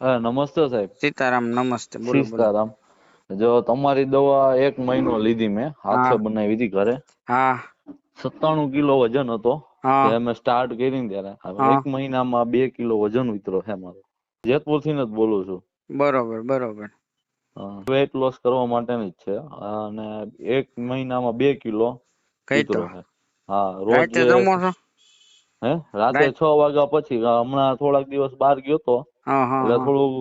હા નમસ્તે સાહેબ. સીતારામ નમસ્તે. બોલો સીતારામ. જો તમારી દવા એક મહિનો લીધી મેં હાથે બનાવી હતી ઘરે. હા. સત્તાણું કિલો વજન હતો મેં સ્ટાર્ટ કરી ત્યારે. એક મહિનામાં બે કિલો વજન ઉતરો છે મારો. જેતપુરથી જ બોલું છું. બરોબર બરોબર. વેટ લોસ કરવા માટેની જ છે. અને એક મહિનામાં બે કિલો કઈ હા રોજ જમો છો? હે? રાતે છ વાગ્યા પછી હમણાં થોડાક દિવસ બહાર ગયો તો એટલે હા. થોડુંક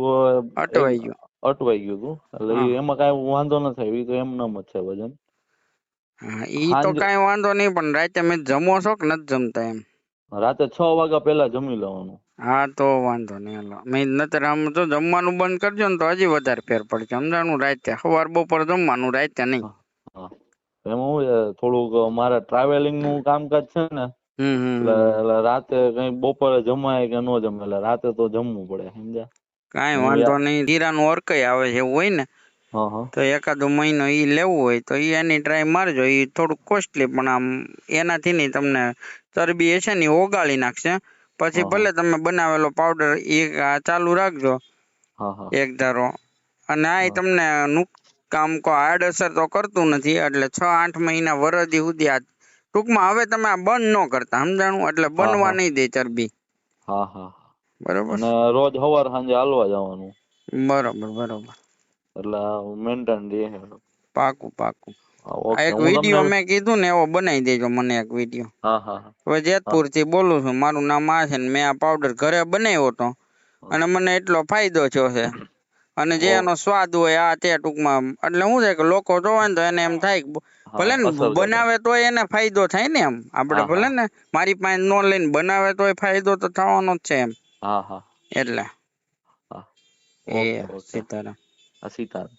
અટવાઈ ગયું. અટવાઈ ગયું હતું. એટલે એમાં કઈ વાંધો નથી થાય ઈ તો એમનેમ જ છે વજન. ઈ તો કઈ વાંધો નહીં પણ રાતે મેં જમો છો કે નથી જમતા એમ? રાતે છ વાગ્યા પહેલા જમી લેવાનું. હા તો વાંધો નહીં હાલો. મેં નતર આમ તો જમવાનું બંધ કરજો ને તો હજી વધારે ફેર પડશે. સમજાણું? રાતે સવાર બપોર જમવાનું રાતે નહીં. એમાં હું થોડુંક મારા ટ્રાવેલિંગનું કામકાજ છે ને એટલે એટલે રાતે કઈ બપોરે જમાય કે નો જમે એટલે રાતે તો જમવું પડે સમજ્યા? કાંઈ વાંધો નહીં જીરાનું અરકઈ આવે છે એવું હોય ને તો એકાદો મહિનો ઈ લેવું હોય તો ઈ એની ટ્રાય મારજો ઈ થોડુંક કોસ્ટલી પણ આમ એનાથી નહીં તમને ચરબી હશે ને ઓગાળી નાખશે. પછી ભલે તમે બનાવેલો પાવડર એ ચાલુ રાખજો એક ધારો. અને આ તમને નુક કામ કો આડઅસર તો કરતું નથી એટલે છ આઠ મહિના વરદી સુધી આ ટૂંકમાં હવે તમે આ બંધ ન કરતા સમજાણું? એટલે બનવા નહીં દે ચરબી. હા હા. બરોબર? અને રોજ સવાર સાંજે હાલવા જવાનું. બરોબર બરોબર. એટલે મેન્ટેન રહે. પાકું પાકું. એક વીડિયો મેં કીધું ને એવો બનાવી દેજો મને એક વીડિયો. હવે જેતપુરથી બોલું છું મારું નામ આ છે ને મેં આ પાવડર ઘરે બનાવ્યો હતો. અને મને એટલો ફાયદો થયો છે. અને જે એનો સ્વાદ હોય આ તે ટૂંકમાં એટલે શું છે કે લોકો જોવે ને તો એને એમ થાય કે ભલે ને બનાવે તોય એને ફાયદો થાય ને એમ. આપણે ભલે ને મારી પાસે નો લઈને બનાવે તોય ફાયદો તો થવાનો જ છે એમ. હા હા. એટલે. એ સીતારામ સીતારામ